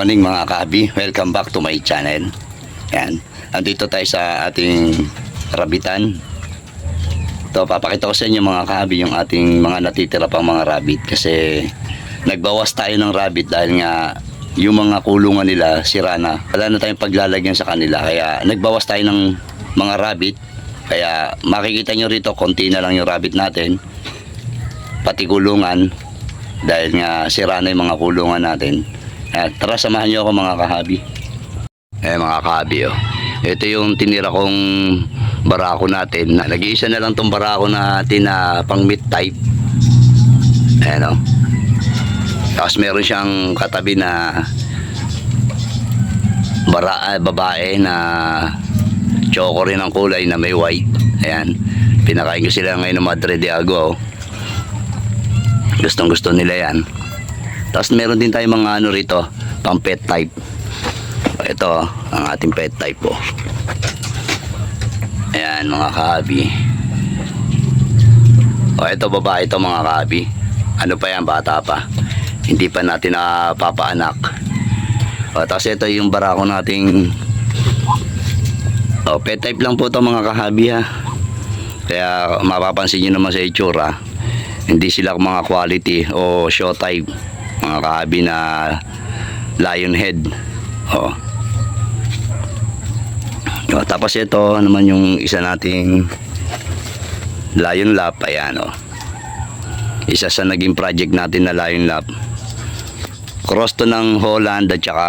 Morning mga kabi. Welcome back to my channel. Yan. Andito tayo sa ating rabitan. Ito, papakita ko sa inyo mga kabi yung ating mga natitira pang mga rabbit kasi nagbawas tayo ng rabbit dahil nga yung mga kulungan nila sira na. Wala na tayong paglalagyan sa kanila kaya nagbawas tayo ng mga rabbit. Kaya makikita nyo rito konti na lang yung rabbit natin. Pati kulungan dahil nga sira na yung mga kulungan natin. At tara samahan nyo ako mga kahabi. Eh mga kahabi oh. Ito yung tinira kong barako natin. Na- Nag-iisa na lang tong barako natin na pang meat type. Ayan oh. Tapos meron siyang katabi na bara, ah, babae na choco rin ang kulay na may white. Ayan. Pinakain ko sila ngayon ng Madre de oh. Gustong gusto nila yan. Tapos meron din tayong mga ano rito, pang pet type. Ito, ang ating pet type po. Ayan mga kahabi. O ito babae ito mga kahabi. Ano pa yan, bata pa. Hindi pa natin napapaanak. O tapos ito yung barako nating o, pet type lang po ito mga kahabi ha. Kaya mapapansin nyo naman sa itsura, hindi sila mga quality o show type mga kahabi na lion head oh. oh tapos ito naman yung isa nating lion lap ayan oh. isa sa naging project natin na lion lap cross to ng Holland at saka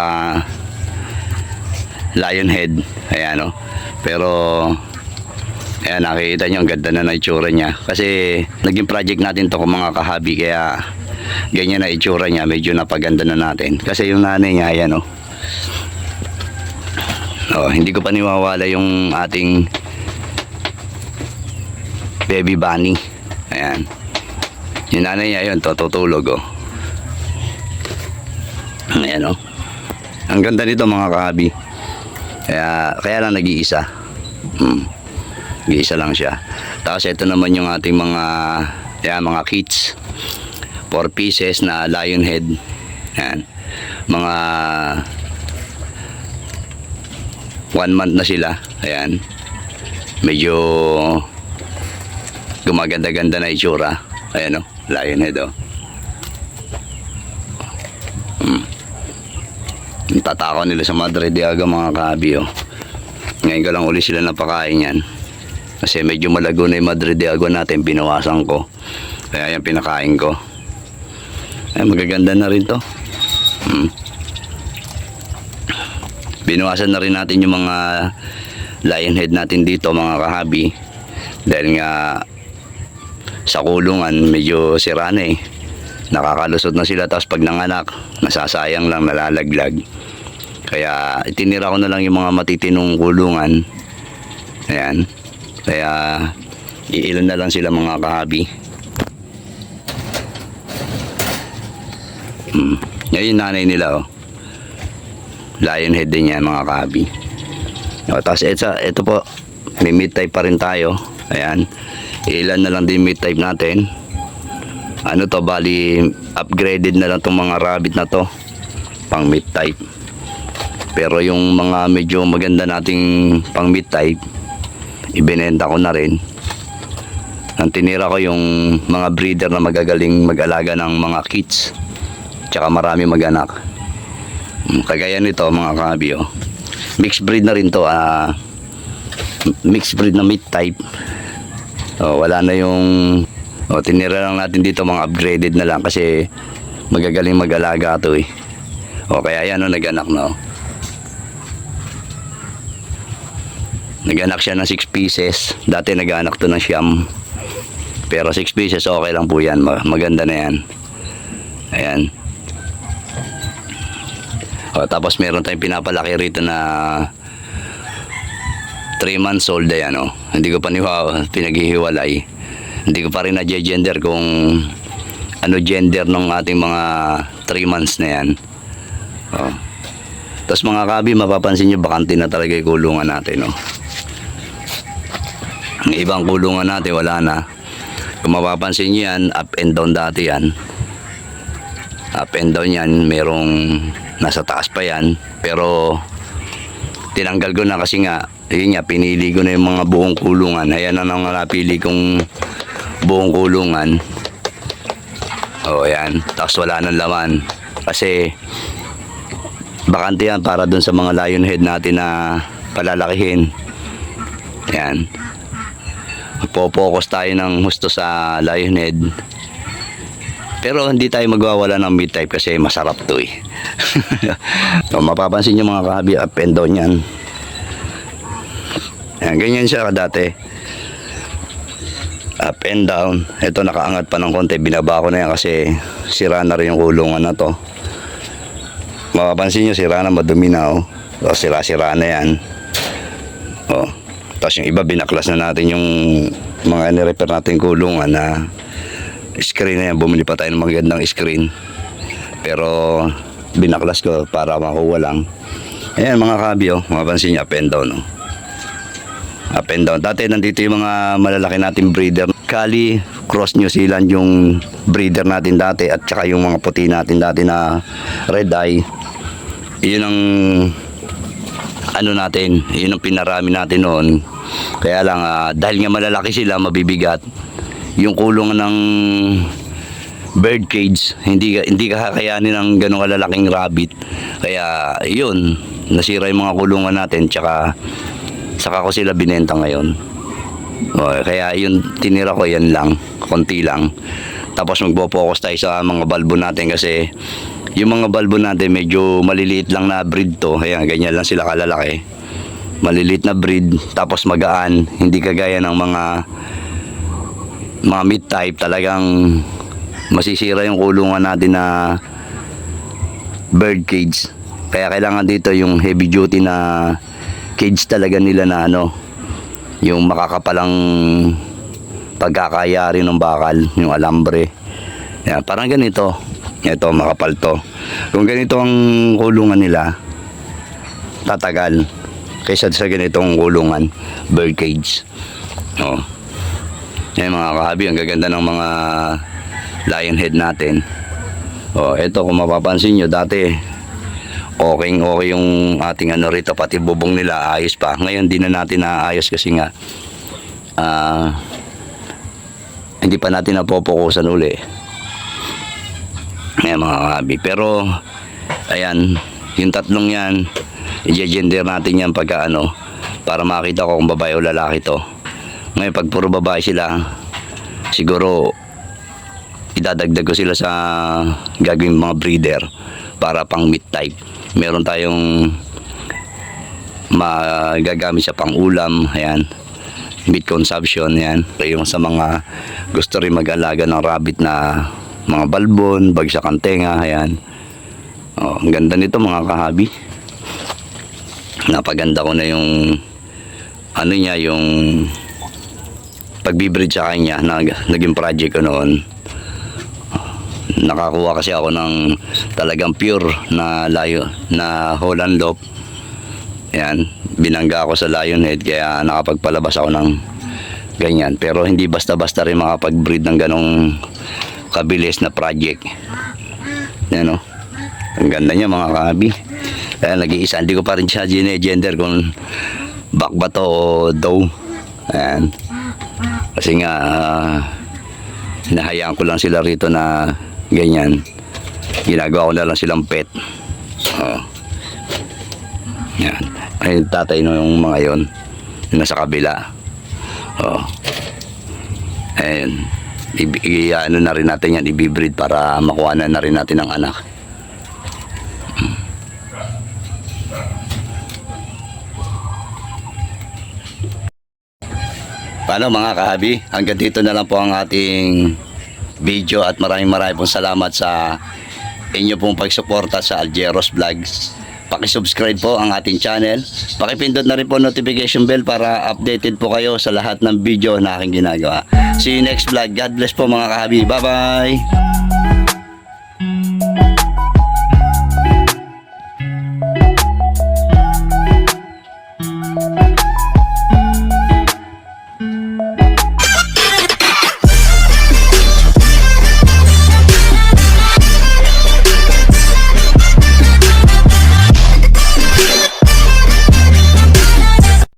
lion head ayan oh. pero Ayan, nakikita nyo, ang ganda na na itsura niya. Kasi, naging project natin to kung mga kahabi, kaya ganyan na itsura niya, medyo napaganda na natin. Kasi yung nanay niya, ayan oh. Oh, hindi ko pa niwawala yung ating baby bunny. Ayan. Yung nanay niya, yun, tutulog oh. Ayan oh. Ang ganda nito mga kahabi. Kaya, kaya lang nag-iisa. Hmm. Isa lang siya. Tapos ito naman yung ating mga yan, mga kits. 4 pieces na lion head. Yan. Mga 1 month na sila. Ayan. Medyo gumaganda-ganda na itsura. Ayan o, lion head o. Hmm. Ang tatakaw nila sa Madre de mga kabi o. Ngayon ko lang uli sila napakain yan. Kasi medyo malago na yung Madre de natin, binawasan ko. Kaya yan pinakain ko. Ay, magaganda na rin to. Hmm. Binawasan na rin natin yung mga lion head natin dito mga kahabi. Dahil nga sa kulungan medyo sira na eh. Nakakalusot na sila tapos pag nanganak, nasasayang lang, nalalaglag. Kaya itinira ko na lang yung mga matitinong kulungan. Ayan. Kaya iilan na lang sila mga kahabi. Hmm. Ngayon nanay nila oh. Lion head din yan mga kahabi. O, tapos ito, ito po, may mid type pa rin tayo. Ayan. Ilan na lang din mid type natin. Ano to, bali upgraded na lang tong mga rabbit na to. Pang mid type. Pero yung mga medyo maganda nating pang mid type, ibinenta ko na rin. Ang tinira ko yung mga breeder na magagaling mag-alaga ng mga kits. Tsaka marami mag-anak. Mm, Kagaya nito mga kabi oh. Mixed breed na rin to. ah mixed breed na meat type. Oh, wala na yung oh, tinira lang natin dito mga upgraded na lang kasi magagaling mag-alaga to eh. O kaya yan oh, nag-anak na oh. Naganak siya ng 6 pieces. Dati naganak to ng siyam. Pero 6 pieces okay lang po yan. Ma- Maganda na yan. Ayan. O, tapos meron tayong pinapalaki rito na 3 months old ayan o. Hindi ko pa niwa pinaghihiwalay. Hindi ko pa rin na-gender kung ano gender ng ating mga 3 months na yan. O. Tapos mga kabi, mapapansin nyo, bakante na talaga yung kulungan natin. No? Ang ibang kulungan natin, wala na. Kung mapapansin nyo yan, up and down dati yan. Up and down yan, merong Nasa taas pa yan. Pero tinanggal ko na kasi nga, yun nga, pinili ko na yung mga buong kulungan. Ayan na nang napili kong buong kulungan. O, yan. Tapos wala nang laman. Kasi, bakante yan para dun sa mga lion head natin na palalakihin. Yan. Magpo-focus tayo ng husto sa lion head. Pero hindi tayo magwawala ng meat type kasi masarap to eh. mapapansin nyo mga kahabi, up and down yan. Yan, ganyan siya dati. Up and down. Ito nakaangat pa ng konti. Binaba ko na yan kasi sira na rin yung kulungan na to. Mapapansin nyo, sira na, madumi na oh. So, sira-sira na yan. Oh. Tapos yung iba, binaklas na natin yung mga nirepair natin kulungan na screen na yan. Bumili pa tayo ng magandang screen. Pero binaklas ko para makuha lang. Ayan mga kabyo, mapapansin niyo up and down. Oh. Up and down. Dati nandito yung mga malalaki nating breeder. Kali, Cross New Zealand yung breeder natin dati at saka yung mga puti natin dati na red eye. Yun ang ano natin, yun ang pinarami natin noon. Kaya lang, ah, dahil nga malalaki sila, mabibigat, yung kulong ng bird cage, hindi hindi ka kakayanin ng ganong kalalaking rabbit. Kaya, yun, nasira yung mga kulungan natin, tsaka saka ko sila binenta ngayon. O, kaya yun, tinira ko yan lang, konti lang. Tapos magpo-focus tayo sa mga balbo natin kasi yung mga balbo natin medyo maliliit lang na breed to. Kaya ganyan lang sila kalalaki. Maliliit na breed, tapos magaan, hindi kagaya ng mga mga meat type talagang masisira yung kulungan natin na bird cage. Kaya kailangan dito yung heavy duty na cage talaga nila na ano, yung makakapalang pagkakayari ng bakal, yung alambre. Yan, parang ganito. Ito, makapal to. Kung ganito ang kulungan nila, tatagal. Kaysa sa ganitong kulungan, bird cage. Oh. Yan mga kahabi, ang gaganda ng mga lion head natin. Oh, ito kung mapapansin nyo, dati okay okay yung ating ano rito, pati bubong nila ayos pa. Ngayon di na natin naayos kasi nga ah hindi pa natin napopokusan uli. Ayan mga kahabi. Pero ayan, yung tatlong yan, i-gender natin yan pagka ano, para makita ko kung babae o lalaki to. Ngayon pag puro babae sila, siguro idadagdag ko sila sa gagawing mga breeder para pang meat type. Meron tayong magagamit sa pang ulam, ayan. Meat consumption, ayan. Yung sa mga gusto rin mag-alaga ng rabbit na mga balbon, bagsak ang tenga, ayan. Oh, ang ganda nito mga kahabi. Napaganda ko na yung ano niya, yung pagbibreed sa kanya na naging project ko noon. Nakakuha kasi ako ng talagang pure na layo na Holland Loop. Yan binangga ako sa Lionhead kaya nakapagpalabas ako ng ganyan. Pero hindi basta-basta rin makapag-breed ng ganong kabilis na project. Yan o ang ganda niya mga kabi. Kaya nag-iisa hindi ko pa rin siya gender kung back ba to o doe. Ayan kasi nga ah, hinahayaan ko lang sila rito na ganyan. Ginagawa ko na lang silang pet. Oh. yan. Ay tatay no yung mga yon nasa kabila. Oh. ayun i- i- ano na rin natin yan ibibreed para makuha na, na rin natin ang anak Paano mga kahabi? Hanggang dito na lang po ang ating video at maraming maraming pong salamat sa inyo pong pagsuporta sa Aljeros Vlogs. Paki-subscribe po ang ating channel. Pakipindot na rin po notification bell para updated po kayo sa lahat ng video na aking ginagawa. See you next vlog. God bless po mga kahabi. Bye-bye!